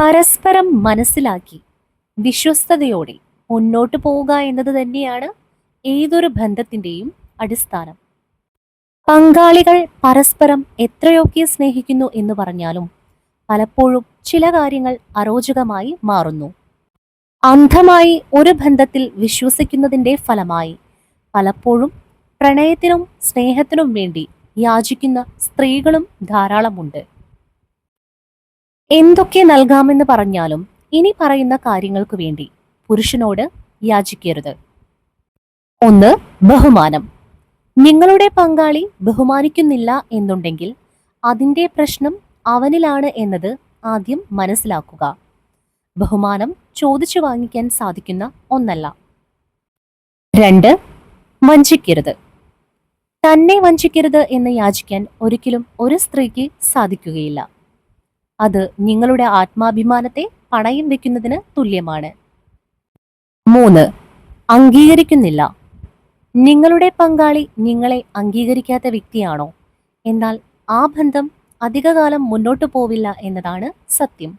പരസ്പരം മനസ്സിലാക്കി വിശ്വസ്തയോടെ മുന്നോട്ട് പോവുക എന്നത് തന്നെയാണ് ഏതൊരു ബന്ധത്തിന്റെയും അടിസ്ഥാനം. പങ്കാളികൾ പരസ്പരം എത്രയൊക്കെ സ്നേഹിക്കുന്നു എന്ന് പറഞ്ഞാലും പലപ്പോഴും ചില കാര്യങ്ങൾ അരോചകമായി മാറുന്നു. അന്ധമായി ഒരു ബന്ധത്തിൽ വിശ്വസിക്കുന്നതിന്റെ ഫലമായി പലപ്പോഴും പ്രണയത്തിനും സ്നേഹത്തിനും വേണ്ടി യാചിക്കുന്ന സ്ത്രീകളും ധാരാളമുണ്ട്. എന്തൊക്കെ നൽകാമെന്ന് പറഞ്ഞാലും ഇനി പറയുന്ന കാര്യങ്ങൾക്ക് വേണ്ടി പുരുഷനോട് യാചിക്കരുത്. ഒന്ന് ബഹുമാനം. നിങ്ങളുടെ പങ്കാളി ബഹുമാനിക്കുന്നില്ല എന്നുണ്ടെങ്കിൽ അതിന്റെ പ്രശ്നം അവനിലാണ് എന്നത് ആദ്യം മനസ്സിലാക്കുക. ബഹുമാനം ചോദിച്ചു വാങ്ങിക്കാൻ സാധിക്കുന്ന ഒന്നല്ല. രണ്ട് വഞ്ചിക്കരുത്. തന്നെ വഞ്ചിക്കരുത് എന്ന് യാചിക്കാൻ ഒരിക്കലും ഒരു സ്ത്രീക്ക് സാധിക്കുകയില്ല. അത് നിങ്ങളുടെ ആത്മാഭിമാനത്തെ പണയം വെക്കുന്നതിന് തുല്യമാണ്. മൂന്ന് അംഗീകരിക്കുന്നില്ല. നിങ്ങളുടെ പങ്കാളി നിങ്ങളെ അംഗീകരിക്കാത്ത വ്യക്തിയാണോ? എന്നാൽ ആ ബന്ധം അധികകാലം മുന്നോട്ടു പോവില്ല എന്നതാണ് സത്യം.